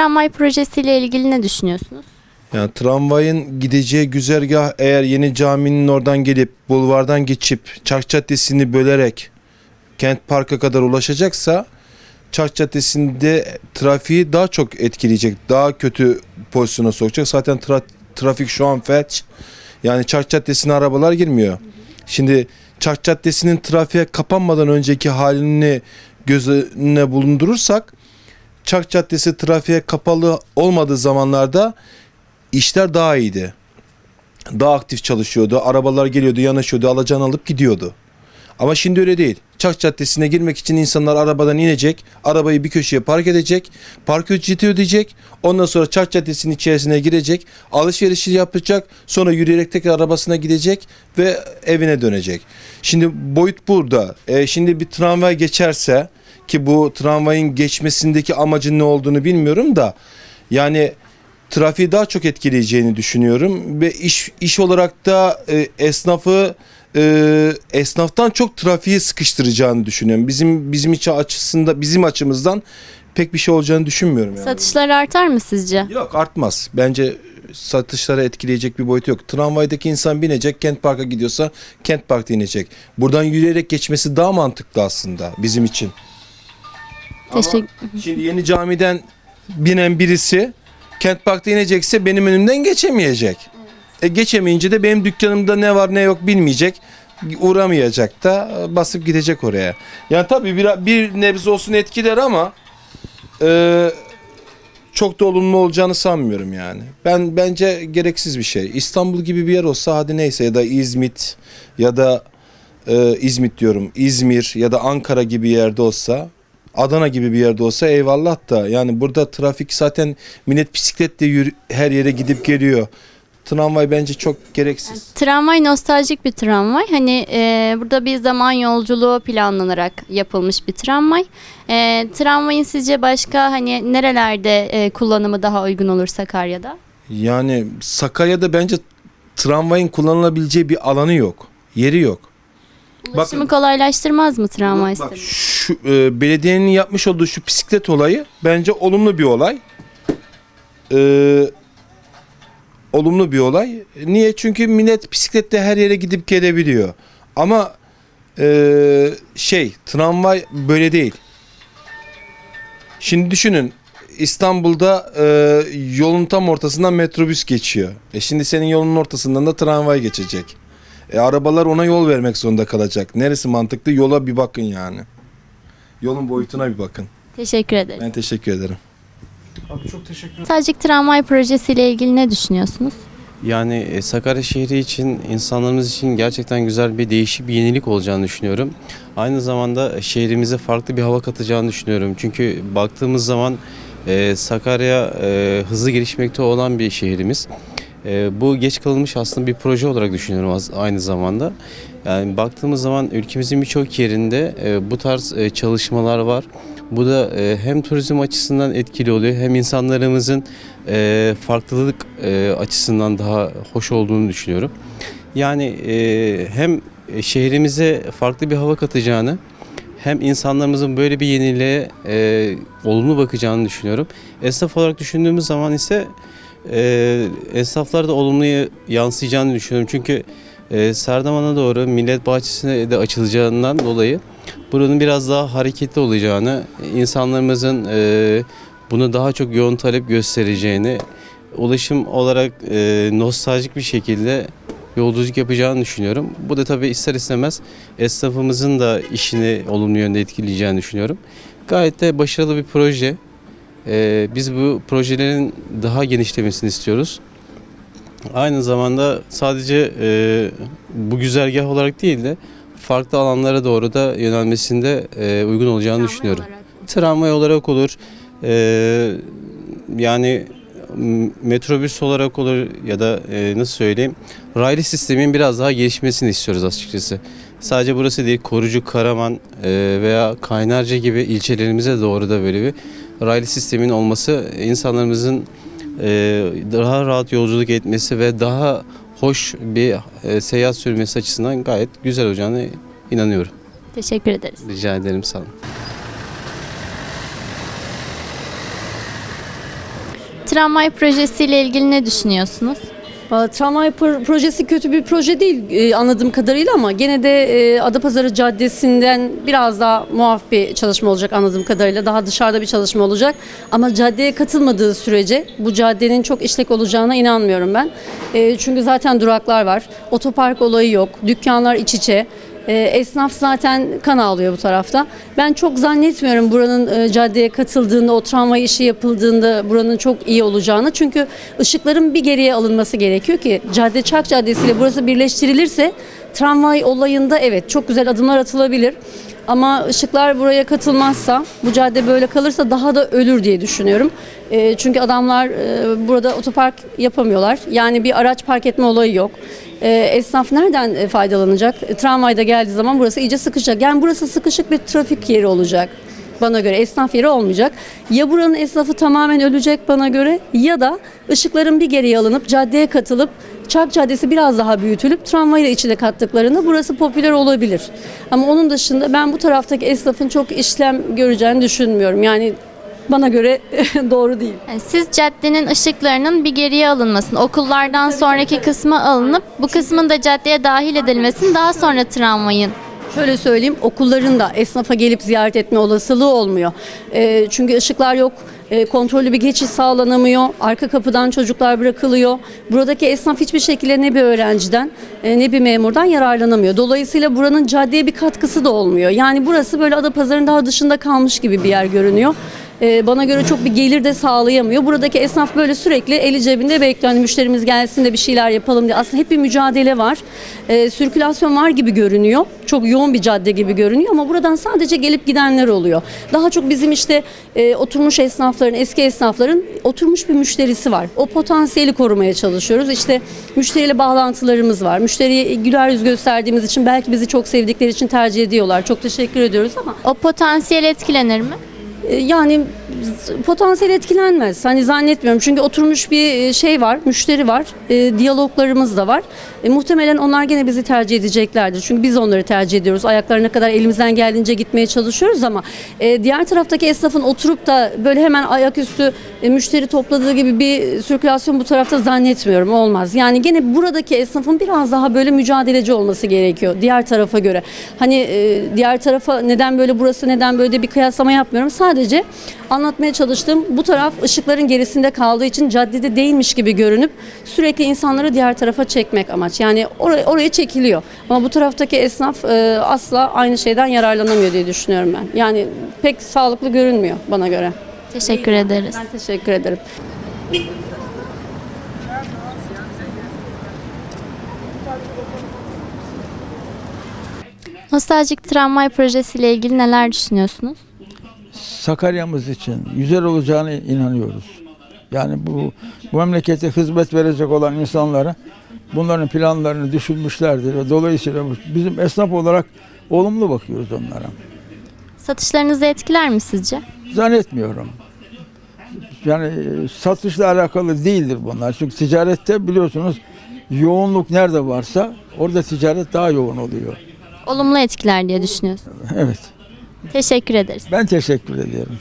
tramvay projesiyle ilgili ne düşünüyorsunuz? Yani tramvayın gideceği güzergah eğer yeni caminin oradan gelip bulvardan geçip Çark Caddesi'ni bölerek Kent Park'a kadar ulaşacaksa Çark Caddesi'nde trafiği daha çok etkileyecek. Daha kötü pozisyona sokacak. Zaten tra- trafik şu an felç. Yani Çark Caddesi'ne arabalar girmiyor. Şimdi Çark Caddesi'nin trafiğe kapanmadan önceki halini göz önüne bulundurursak Çark Caddesi trafiğe kapalı olmadığı zamanlarda işler daha iyiydi. Daha aktif çalışıyordu. Arabalar geliyordu, yanaşıyordu, alacağını alıp gidiyordu. Ama şimdi öyle değil. Çark Caddesi'ne girmek için insanlar arabadan inecek, arabayı bir köşeye park edecek, park ücreti ödeyecek, ondan sonra Çark Caddesi'nin içerisine girecek, alışverişi yapacak, sonra yürüyerek tekrar arabasına gidecek ve evine dönecek. Şimdi boyut burada. E, şimdi bir tramvay geçerse ki bu tramvayın geçmesindeki amacın ne olduğunu bilmiyorum da yani trafiği daha çok etkileyeceğini düşünüyorum ve iş iş olarak da e, esnafı e, esnaftan çok trafiği sıkıştıracağını düşünüyorum. Bizim bizim için açısında bizim açımızdan pek bir şey olacağını düşünmüyorum yani. Satışlar artar mı sizce? Yok artmaz. Bence satışlara etkileyecek bir boyut yok. Tramvaydaki insan binecek, Kent Park'a gidiyorsa Kent Park'ta inecek. Buradan yürüyerek geçmesi daha mantıklı aslında bizim için. Teşekkür. Şimdi yeni camiden binen birisi Kent Park'ta inecekse benim önümden geçemeyecek. E geçemeyince de benim dükkanımda ne var ne yok bilmeyecek. Uğramayacak da e, basıp gidecek oraya. Yani tabii bir, bir nebze olsun etkiler ama e, çok da olumlu olacağını sanmıyorum yani. Ben bence gereksiz bir şey. İstanbul gibi bir yer olsa hadi neyse ya da İzmit ya da e, İzmit diyorum İzmir ya da Ankara gibi yerde olsa Adana gibi bir yerde olsa eyvallah da yani burada trafik zaten millet bisikletle yürü, her yere gidip geliyor. Tramvay bence çok gereksiz. Tramvay nostaljik bir tramvay. Hani e, burada bir zaman yolculuğu planlanarak yapılmış bir tramvay. E, tramvayın sizce başka hani nerelerde e, kullanımı daha uygun olur Sakarya'da? Yani Sakarya'da bence tramvayın kullanılabileceği bir alanı yok. Yeri yok. Ulaşımı kolaylaştırmaz mı tramvay Bak sistemi? şu e, belediyenin yapmış olduğu şu bisiklet olayı bence olumlu bir olay. Ee, olumlu bir olay. Niye? Çünkü millet bisikletle her yere gidip gelebiliyor. Ama e, şey tramvay böyle değil. Şimdi düşünün İstanbul'da e, yolun tam ortasından metrobüs geçiyor. E şimdi senin yolun ortasından da tramvay geçecek. E arabalar ona yol vermek zorunda kalacak. Neresi mantıklı? Yola bir bakın yani. Yolun boyutuna bir bakın. Teşekkür ederiz. Ben teşekkür ederim. Abi çok teşekkür ederim. Nostaljik tramvay projesiyle ilgili ne düşünüyorsunuz? Yani e, Sakarya şehri için, insanlarımız için gerçekten güzel bir değişik bir yenilik olacağını düşünüyorum. Aynı zamanda şehrimize farklı bir hava katacağını düşünüyorum. Çünkü baktığımız zaman e, Sakarya e, hızlı gelişmekte olan bir şehrimiz. E, bu geç kalınmış aslında bir proje olarak düşünüyorum az- aynı zamanda. Yani baktığımız zaman ülkemizin birçok yerinde e, bu tarz e, çalışmalar var. Bu da e, hem turizm açısından etkili oluyor hem insanlarımızın e, farklılık e, açısından daha hoş olduğunu düşünüyorum. Yani hem şehrimize farklı bir hava katacağını hem insanlarımızın böyle bir yeniliğe e, olumlu bakacağını düşünüyorum. Esnaf olarak düşündüğümüz zaman ise e, esnaflar da olumlu yansıyacağını düşünüyorum. Çünkü e, Serdaman'a doğru Millet Bahçesi'ne de açılacağından dolayı buranın biraz daha hareketli olacağını, insanlarımızın e, bunu daha çok yoğun talep göstereceğini, ulaşım olarak e, nostaljik bir şekilde yolculuk yapacağını düşünüyorum. Bu da tabii ister istemez esnafımızın da işini olumlu yönde etkileyeceğini düşünüyorum. Gayet de başarılı bir proje. E, biz bu projelerin daha genişlemesini istiyoruz. Aynı zamanda sadece e, bu güzergah olarak değil de farklı alanlara doğru da yönelmesinde e, uygun olacağını düşünüyorum. Tramvay olarak olur. Ee, yani metrobüs olarak olur ya da e, nasıl söyleyeyim raylı sistemin biraz daha gelişmesini istiyoruz açıkçası. Sadece burası değil Korucu, Karaman e, veya Kaynarca gibi ilçelerimize doğru da böyle bir raylı sistemin olması insanlarımızın e, daha rahat yolculuk etmesi ve daha hoş bir e, seyahat sürmesi açısından gayet güzel olacağını inanıyorum. Teşekkür ederiz. Rica ederim sağ olun. Tramvay projesiyle ilgili ne düşünüyorsunuz? Tramvay pro- projesi kötü bir proje değil e, anladığım kadarıyla ama gene de e, Adapazarı Caddesi'nden biraz daha muaf bir çalışma olacak anladığım kadarıyla. Daha dışarıda bir çalışma olacak. Ama caddeye katılmadığı sürece bu caddenin çok işlek olacağına inanmıyorum ben. E, çünkü zaten duraklar var. Otopark olayı yok. Dükkanlar iç içe. E, esnaf zaten kan ağlıyor bu tarafta. Ben çok zannetmiyorum buranın e, caddeye katıldığında, o tramvay işi yapıldığında buranın çok iyi olacağını. Çünkü ışıkların bir geriye alınması gerekiyor ki Cadde Çark Caddesi ile burası birleştirilirse tramvay olayında evet çok güzel adımlar atılabilir. Ama ışıklar buraya katılmazsa, bu cadde böyle kalırsa daha da ölür diye düşünüyorum. E, çünkü adamlar e, burada otopark yapamıyorlar. Yani bir araç park etme olayı yok. E, esnaf nereden e, faydalanacak? E, tramvayda geldiği zaman burası iyice sıkışacak. Yani burası sıkışık bir trafik yeri olacak. Bana göre esnaf yeri olmayacak. Ya buranın esnafı tamamen ölecek bana göre ya da ışıkların bir geriye alınıp caddeye katılıp Çark Caddesi biraz daha büyütülüp tramvayla içine kattıklarında burası popüler olabilir. Ama onun dışında ben bu taraftaki esnafın çok işlem göreceğini düşünmüyorum. Yani bana göre doğru değil. Yani siz caddenin ışıklarının bir geriye alınmasını, okullardan sonraki kısmı alınıp bu kısmın da caddeye dahil edilmesini daha sonra tramvayın Şöyle söyleyeyim okulların da esnafa gelip ziyaret etme olasılığı olmuyor. Ee, çünkü ışıklar yok, e, kontrollü bir geçiş sağlanamıyor, arka kapıdan çocuklar bırakılıyor. Buradaki esnaf hiçbir şekilde ne bir öğrenciden e, ne bir memurdan yararlanamıyor. Dolayısıyla buranın caddeye bir katkısı da olmuyor. Yani burası böyle Adapazarı'nın daha dışında kalmış gibi bir yer görünüyor. Ee, bana göre çok bir gelir de sağlayamıyor. Buradaki esnaf böyle sürekli eli cebinde bekliyor. Hani müşterimiz gelsin de bir şeyler yapalım diye. Aslında hep bir mücadele var. Ee, sirkülasyon var gibi görünüyor. Çok yoğun bir cadde gibi görünüyor ama buradan sadece gelip gidenler oluyor. Daha çok bizim işte e, oturmuş esnafların, eski esnafların oturmuş bir müşterisi var. O potansiyeli korumaya çalışıyoruz. İşte müşteriyle bağlantılarımız var. Müşteriye güler yüz gösterdiğimiz için belki bizi çok sevdikleri için tercih ediyorlar. Çok teşekkür ediyoruz ama o potansiyel etkilenir mi? E, Yani potansiyel etkilenmez. Hani zannetmiyorum. Çünkü oturmuş bir e, şey var, müşteri var. E, diyaloglarımız da var. E, muhtemelen onlar gene bizi tercih edeceklerdir. Çünkü biz onları tercih ediyoruz. Ayaklarına kadar elimizden geldiğince gitmeye çalışıyoruz ama e, diğer taraftaki esnafın oturup da böyle hemen ayaküstü e, müşteri topladığı gibi bir sirkülasyon bu tarafta zannetmiyorum. Olmaz. Yani gene buradaki esnafın biraz daha böyle mücadeleci olması gerekiyor diğer tarafa göre. Hani e, diğer tarafa neden böyle burası neden böyle bir kıyaslama yapmıyorum. Sadece anlatmaya çalıştığım bu taraf ışıkların gerisinde kaldığı için caddede değilmiş gibi görünüp sürekli insanları diğer tarafa çekmek amaç. Yani oraya, oraya çekiliyor. Ama bu taraftaki esnaf e, asla aynı şeyden yararlanamıyor diye düşünüyorum ben. Yani pek sağlıklı görünmüyor bana göre. Teşekkür ederiz. Ben teşekkür ederim. Nostaljik tramvay projesiyle ilgili neler düşünüyorsunuz? Sakarya'mız için güzel olacağını inanıyoruz. Yani bu, bu memlekete hizmet verecek olan insanlara bunların planlarını düşünmüşlerdir. ve Dolayısıyla bizim esnaf olarak olumlu bakıyoruz onlara. Satışlarınızı etkiler mi sizce? Zannetmiyorum. Yani e, satışla alakalı değildir bunlar. Çünkü ticarette biliyorsunuz yoğunluk nerede varsa orada ticaret daha yoğun oluyor. Olumlu etkiler diye düşünüyorsunuz. Evet. Teşekkür ederiz. Ben teşekkür ediyorum.